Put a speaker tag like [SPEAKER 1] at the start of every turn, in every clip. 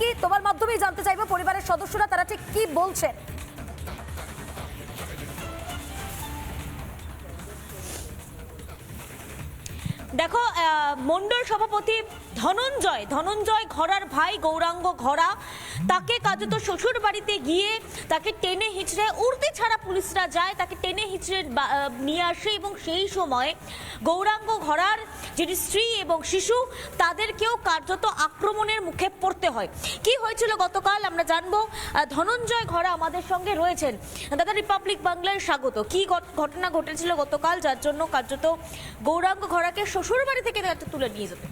[SPEAKER 1] কি তোমার মাধ্যমেই জানতে চাইব পরিবারের সদস্যরা তারা ঠিক কি বলছেন?
[SPEAKER 2] দেখো মন্ডল সভাপতি ধনঞ্জয় ধনঞ্জয় ঘরার ভাই, গৌরাঙ্গ ঘরা তাকে কাজত শ্বশুর বাড়িতে গিয়ে তাকে টেনে হিচড়ে, উড়তে ছাড়া পুলিশরা যায়, তাকে টেনে হিচড়ে নিয়ে আসে এবং সেই সময় গৌরাঙ্গ ঘরার যিনি স্ত্রী এবং শিশু, তাদেরকেও কার্যত আক্রমণের মুখে পড়তে হয়। কি হয়েছিল গতকাল আমরা জানব। ধনঞ্জয় ঘরা আমাদের সঙ্গে রয়েছেন। দাদা রিপাবলিক বাংলায় স্বাগত। কি ঘটনা ঘটেছিল গতকাল, যার জন্য কার্যত গৌরাঙ্গ ঘরাকে শ্বশুর বাড়ি থেকে তুলে নিয়ে যেত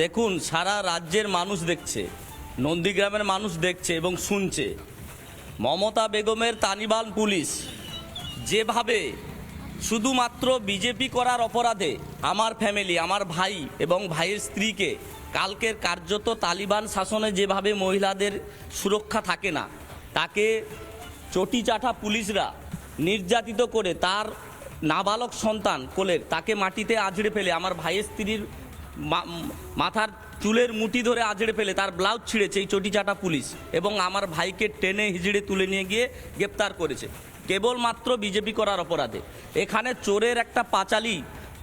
[SPEAKER 3] দেখুন, সারা রাজ্যের মানুষ দেখছে, নন্দীগ্রামের মানুষ দেখছে এবং শুনছে। মমতা বেগমের তালিবান পুলিশ যেভাবে শুধুমাত্র বিজেপি করার অপরাধে আমার ফ্যামিলি, আমার ভাই এবং ভাইয়ের স্ত্রীকে কালকের কার্যত তালিবান শাসনে যেভাবে মহিলাদের সুরক্ষা থাকে না, তাকে চটি চাটা পুলিশরা নির্যাতিত করে তার নাবালক সন্তান কোলের, তাকে মাটিতে আছড়ে ফেলে, আমার ভাইয়ের স্ত্রীর মাথার চুলের মুঠি ধরে আজড়ে ফেলে, তার ব্লাউজ ছিঁড়েছে এই চটি চাটা পুলিশ এবং আমার ভাইকে টেনে হিজড়ে তুলে নিয়ে গিয়ে গ্রেপ্তার করেছে। কেবলমাত্র বিজেপি করার অপরাধে। এখানে চোরের একটা পাঁচালি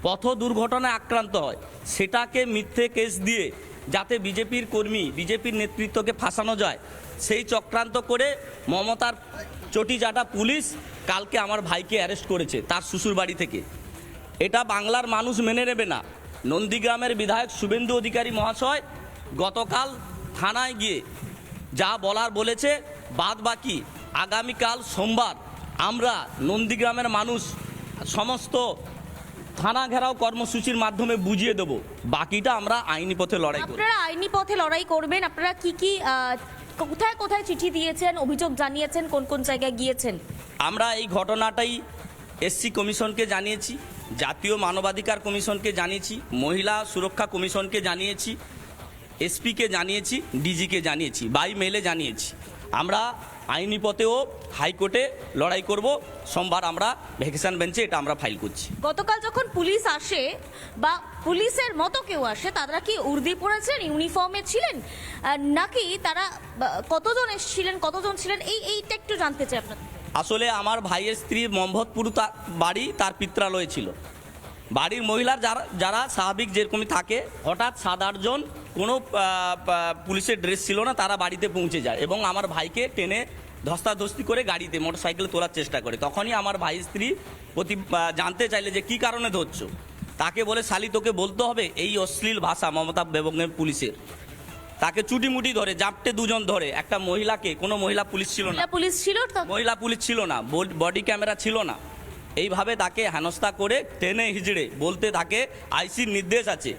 [SPEAKER 3] পথ দুর্ঘটনায় আক্রান্ত হয়। সেটাকে মিথ্যে কেস দিয়ে যাতে বিজেপির কর্মী, বিজেপির নেতৃত্বকে ফাঁসানো যায়, সেই চক্রান্ত করে মমতার চটি চাটা পুলিশ কালকে আমার ভাইকে অ্যারেস্ট করেছে তার শ্বশুর বাড়ি থেকে। এটা বাংলার মানুষ মেনে নেবে না। নন্দীগ্রামের বিধায়ক শুভেন্দু অধিকারী মহাশয় গতকাল থানায় গিয়ে যা বলার বলেছে বাদ বাকি আগামীকাল সোমবার আমরা নন্দীগ্রামের মানুষ সমস্ত থানা ঘেরাও কর্মসূচির মাধ্যমে বুঝিয়ে দেব। বাকিটা আমরা আইনি পথে লড়াই করব।
[SPEAKER 2] আপনারা আইনি পথে লড়াই করবেন। আপনারা কি কি কোথায় কোথায় চিঠি দিয়েছেন অভিযোগ জানিয়েছেন কোন কোন জায়গায় গিয়েছেন?
[SPEAKER 3] আমরা এই ঘটনাটাই এসসি কমিশনকে জানিয়েছি। জাতীয় মানবাধিকার কমিশনকে জানিয়েছি, মহিলা সুরক্ষা কমিশনকে জানিয়েছি, এসপিকে জানিয়েছি, ডিজিকে জানিয়েছি, বাই মেলে জানিয়েছি। আমরা আইনি পথেও হাইকোর্টে লড়াই করব, সোমবার আমরা ভ্যাকেশন বেঞ্চে এটা আমরা ফাইল করছি।
[SPEAKER 2] গতকাল যখন পুলিশ আসে বা পুলিশের মতো কেউ আসে, তারা কি উর্দি পরেছেন ইউনিফর্মে ছিলেন নাকি তারা কতজন এসেছিলেন, কতজন ছিলেন, এই, এইটা একটু জানতে চাই আপনার
[SPEAKER 3] আসলে আমার ভাইয়ের স্ত্রী মোহাম্মদপুর তা- বাড়ি তার পিত্রালয়ে ছিল। বাড়ির মহিলার যারা যারা স্বাভাবিক যেরকমই থাকে, হঠাৎ সাত আটজন কোনো পুলিশের ড্রেস ছিল না, তারা বাড়িতে পৌঁছে যায় এবং আমার ভাইকে টেনে ধস্তাধস্তি করে গাড়িতে মোটর সাইকেলে তোলার চেষ্টা করে। তখনই আমার ভাই স্ত্রী প্রতি জানতে চাইলে যে কি কারণে ধরছো? তাকে বলে, শালি, তোকে বলতে হবে, এই অশ্লীল ভাষা মমতা বেগমের পুলিশের। তাকে চুটিমুটি ধরে জাপটে দুজন ধরে। একটা মহিলাকে কোনো মহিলা পুলিশ ছিল না।
[SPEAKER 2] পুলিশ ছিল
[SPEAKER 3] মহিলা পুলিশ ছিল না বডি ক্যামেরা ছিল না। এইভাবে তাকে হেনস্থা করে টেনে হিজড়ে বলতে তাকে আইসির নির্দেশ আছে।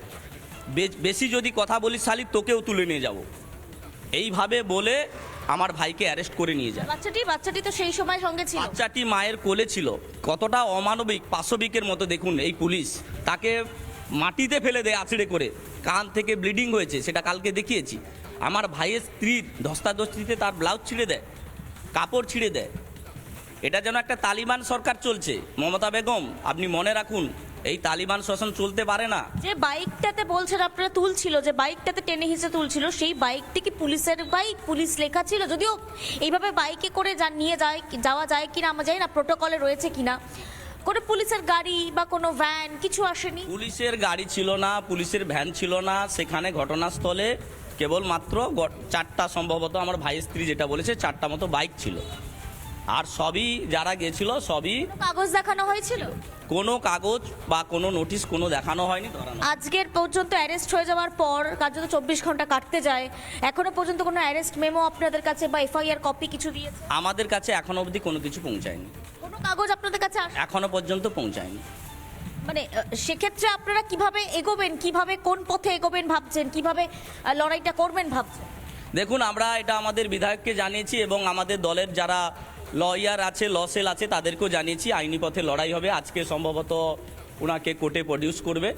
[SPEAKER 3] বেশি যদি কথা বলিস শালি তোকেও তুলে নিয়ে যাব। এইভাবে বলে আমার ভাইকে অ্যারেস্ট করে নিয়ে যায়।
[SPEAKER 2] বাচ্চাটি বাচ্চাটি তো সেই সময় সঙ্গে ছিল।
[SPEAKER 3] বাচ্চাটি মায়ের কোলে ছিল। কতটা অমানবিক পাশবিকের মতো দেখুন এই পুলিশ। তাকে মাটিতে ফেলে দেয় আছড়ে করে। কান থেকে ব্লিডিং হয়েছে, সেটা কালকে দেখিয়েছি। আমার ভাইয়ের স্ত্রীর ধস্তাধস্তিতে তার ব্লাউজ ছিঁড়ে দেয়, কাপড় ছিঁড়ে দেয়। এটা যেন একটা তালিবান সরকার চলছে। মমতা বেগম, আপনি মনে রাখুন, এই তালিবান শাসন চলতে পারে না।
[SPEAKER 2] যে বাইকটাতে বলছেন আপনারা তুলছিল, যে বাইকটাতে টেনে হিসে তুলছিল, সেই বাইকটি কি পুলিশের বাইক? পুলিশ লেখা ছিল, যদিও এইভাবে বাইকে করে যা নিয়ে যায়, যাওয়া যায় কিনা আমরা জানি না, প্রোটোকলে রয়েছে কিনা। কোনো পুলিশের গাড়ি বা কোনো ভ্যান কিছু আসেনি?
[SPEAKER 3] পুলিশের গাড়ি ছিল না পুলিশের ভ্যান ছিল না। সেখানে ঘটনাস্থলে কেবলমাত্র চারটা সম্ভবত আমার ভাইয়ের স্ত্রী যেটা বলেছে চারটা মতো বাইক ছিল। আর সবই যারা গেছিল সবই
[SPEAKER 2] কাগজ দেখানো হয়েছিল?
[SPEAKER 3] কোনো কাগজ বা কোনো নোটিশ কোনো দেখানো হয়নি
[SPEAKER 2] আজকের পর্যন্ত অ্যারেস্ট হয়ে যাওয়ার পর কার্যত চব্বিশ ঘণ্টা কাটতে যায়। এখনও পর্যন্ত কোনো অ্যারেস্ট মেমো আপনাদের কাছে বা এফআইআর কপি কিছু দিয়েছে?
[SPEAKER 3] আমাদের কাছে এখনও অবধি কোনো কিছু পৌঁছায়নি।
[SPEAKER 2] কাগজ আপনাদের কাছে আসে
[SPEAKER 3] এখনও পর্যন্ত পৌঁছায়নি।
[SPEAKER 2] মানে সেক্ষেত্রে আপনারা কীভাবে এগোবেন? কীভাবে কোন পথে এগোবেন ভাবছেন? কীভাবে লড়াইটা করবেন ভাবছেন?
[SPEAKER 3] দেখুন আমরা এটা আমাদের বিধায়ককে জানিয়েছি এবং আমাদের দলের যারা লয়ার আছে লসেল আছে তাদেরকেও জানিয়েছি আইনি পথে লড়াই হবে। আজকে সম্ভবত ওনাকে কোর্টে প্রডিউস করবে।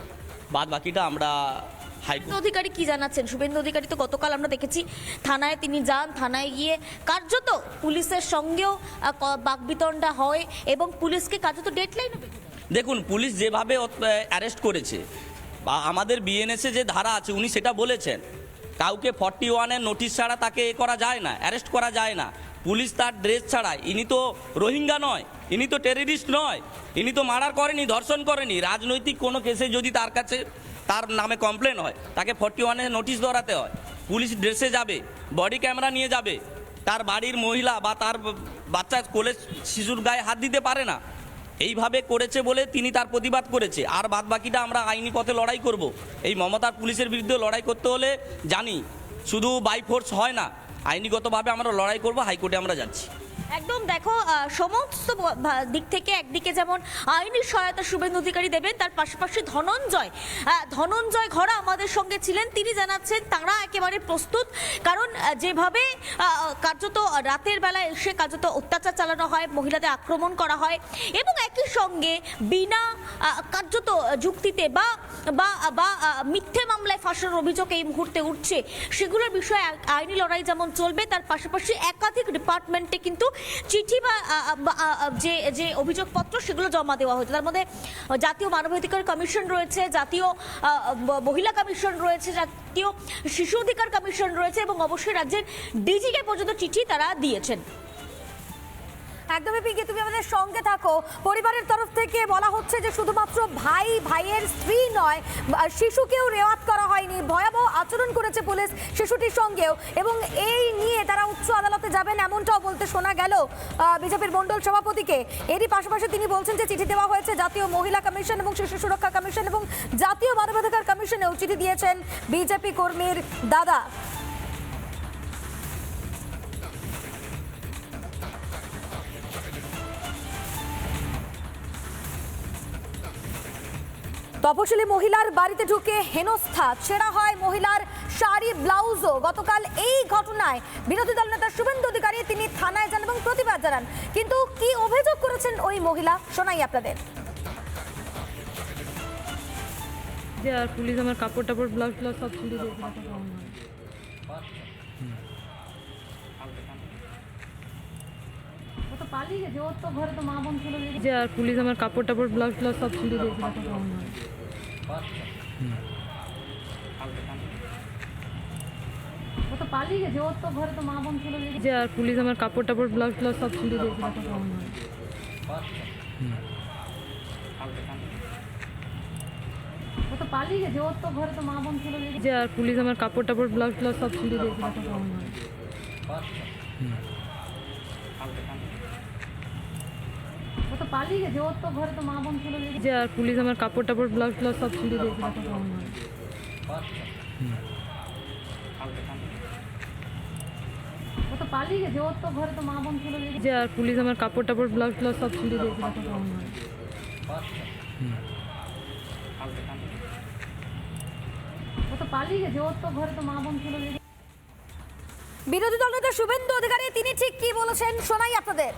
[SPEAKER 3] বাদ বাকিটা আমরা হাইকোর্ট
[SPEAKER 2] অধিকারী কি জানাচ্ছেন? শুভেন্দু অধিকারী তো গতকাল আমরা দেখেছি থানায় তিনি যান থানায় গিয়ে কার্যত পুলিশের সঙ্গেও বাকবিতণ্ডা হয় এবং পুলিশকে কার্যত ডেডলাইন হবে
[SPEAKER 3] দেখুন পুলিশ যেভাবে অ্যারেস্ট করেছে বা আমাদের বিএনএসে যে ধারা আছে উনি সেটা বলেছেন। কাউকে ফর্টি ওয়ানের নোটিশ ছাড়া তাকে এ করা যায় না অ্যারেস্ট করা যায় না। পুলিশ তার ড্রেস ছাড়া ইনি তো রোহিঙ্গা নয় ইনি তো টেররিস্ট নয় ইনি তো মার্ডার করেনি ধর্ষণ করেনি। রাজনৈতিক কোনো কেসে যদি তার কাছে তার নামে কমপ্লেন হয়। তাকে ফর্টি ওয়ানে নোটিশ ধরাতে হয়। পুলিশ ড্রেসে যাবে বডি ক্যামেরা নিয়ে যাবে। তার বাড়ির মহিলা বা তার বাচ্চা কোলে শিশুর গায়ে হাত দিতে পারে না। এইভাবে করেছে বলে তিনি তার প্রতিবাদ করেছে। আর বাদ বাকিটা আমরা আইনি পথে লড়াই করব। এই মমতার পুলিশের বিরুদ্ধে লড়াই করতে হলে জানি, শুধু বাই ফোর্স হয় না। আইনিগতভাবে আমরা লড়াই করব, হাইকোর্টে আমরা যাচ্ছি।
[SPEAKER 2] একদম দেখো সমস্ত দিক থেকে একদিকে যেমন আইনি সহায়তা শুভেন্দু অধিকারী দেবেন, তার পাশাপাশি ধনঞ্জয় ধনঞ্জয় ঘরা আমাদের সঙ্গে ছিলেন। তিনি জানাচ্ছেন তারা একেবারে প্রস্তুত, কারণ যেভাবে কার্যত রাতের বেলায় এসে কার্যত অত্যাচার চালানো হয়, মহিলাদের আক্রমণ করা হয়, এবং একই সঙ্গে বিনা কার্যত যুক্তিতে বা বা বা মিথ্যে মামলায় ফাঁসানোর অভিযোগ এই মুহূর্তে উঠছে, সেগুলোর বিষয়ে আইনি লড়াই যেমন চলবে, তার পাশাপাশি একাধিক ডিপার্টমেন্টে কিন্তু চিঠি বা যে যে অভিযোগপত্র সেগুলো জমা দেওয়া হয়েছে। তার মধ্যে জাতীয় মানবাধিকার কমিশন রয়েছে, জাতীয় মহিলা কমিশন রয়েছে, জাতীয় শিশু অধিকার কমিশন রয়েছে এবং অবশ্যই রাজ্যের ডিজিকে পর্যন্ত চিঠি তারা দিয়েছেন।
[SPEAKER 1] একদমই পিঙ্কি, তুমি আমাদের সঙ্গে থাকো। পরিবারের তরফ থেকে বলা হচ্ছে যে শুধুমাত্র ভাই, ভাইয়ের স্ত্রী নয় শিশুকেও রেওয়াত করা হয়নি। ভয়াবহ আচরণ করেছে পুলিশ শিশুটির সঙ্গেও। এবং এই নিয়ে তারা উচ্চ আদালতে যাবেন এমনটাও বলতে শোনা গেল বিজেপির মণ্ডল সভাপতিকে। এরই পাশাপাশি তিনি বলছেন যে চিঠি দেওয়া হয়েছে জাতীয় মহিলা কমিশন এবং শিশু সুরক্ষা কমিশন এবং জাতীয় মানবাধিকার কমিশনেও চিঠি দিয়েছেন বিজেপি কর্মীর দাদা। তপশিলি মহিলার বাড়িতে ঢুকে হেনস্থা। ছেঁড়া হয় মহিলার শাড়ি, ব্লাউজও। গতকাল এই ঘটনায় বিরোধী দল নেতা শুভেন্দু অধিকারী তিনি থানায় যান এবং প্রতিবাদ জানান। কিন্তু কি অভিযোগ করেছেন ওই মহিলা? শোনাই আপনাদের।
[SPEAKER 4] যে আর পুলিশ আমার কাপড় টাপড় ব্লাউজ ব্লাউজ সব ছিঁড়ে দিয়েছিল তখন আমার। ও তো পালিয়ে গেছে ওর তো ঘরে তো মা বোন ছিল যে আর পুলিশ আমার কাপড় টাপড় ব্লাউজ ফ্লাউজ সব ছিঁড়ে দিয়েছিল। ও তো পালিয়ে গেছে ওর তো ঘরে তো মা বোন ছিল যে আর পুলিশ আমার কাপড় টাপড় ব্লাউজ ফ্লাউজ সব ছিঁড়ে দিয়েছিল। ও তো পালিয়ে গেছে ওর তো ঘরে তো মা বোন ছিল যে আর পুলিশ আমার কাপড় টাপড় ব্লাউজ ফ্লাউজ সব ছিঁড়ে দিয়েছিল তখন আমার। ও তো পালিয়ে গেছে ওর তো ঘরে তো মা বোন ছিল যে আর পুলিশ আমার কাপড় টাপড় ব্লাউজ ফ্লাউজ সব ছিঁড়ে দিয়েছিল ও তো পালিয়ে গেছে ওর তো ঘরে তো মা বোন ছিল যে আর পুলিশ আমার কাপড় টাপড় ব্লাউজ ফ্লাউজ সব ছিঁড়ে দিয়েছিল ও তো পালিয়ে গেছে ওর তো ঘরে তো মা বোন ছিল
[SPEAKER 1] বিরোধী শুভেন্দু অধিকারী তিনি ঠিক কি বলেছেন শোনাই আপনাদের।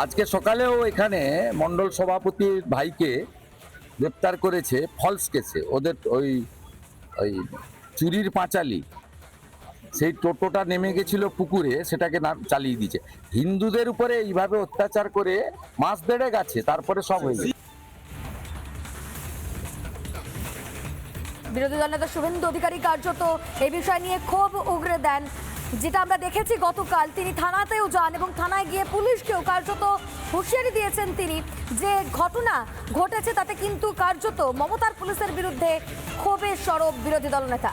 [SPEAKER 5] আজকে সকালেও এখানে মন্ডল সভাপতির ভাইকে গ্রেপ্তার করেছে ফলস কেসে ওদের ওই ওই চুরির পাঁচালি, সেই টোটোটা নেমে গেছিল পুকুরে, সেটাকে না চালিয়ে দিয়েছে। হিন্দুদের উপরে এইভাবে অত্যাচার করে মাস দেড়ে গেছে তারপরে সব হয়ে গেছে।
[SPEAKER 1] বিরোধী দল নেতা শুভেন্দু অধিকারী কার্যত এই বিষয় নিয়ে ক্ষোভ উগরে দেন যেটা আমরা দেখেছি গতকাল, তিনি থানাতেও যান এবং থানায় গিয়ে পুলিশকেও কার্যত হুঁশিয়ারি দিয়েছেন তিনি যে ঘটনা ঘটেছে তাতে কিন্তু কার্যত মমতার পুলিশের বিরুদ্ধে ক্ষোভের সরব বিরোধী দলনেতা।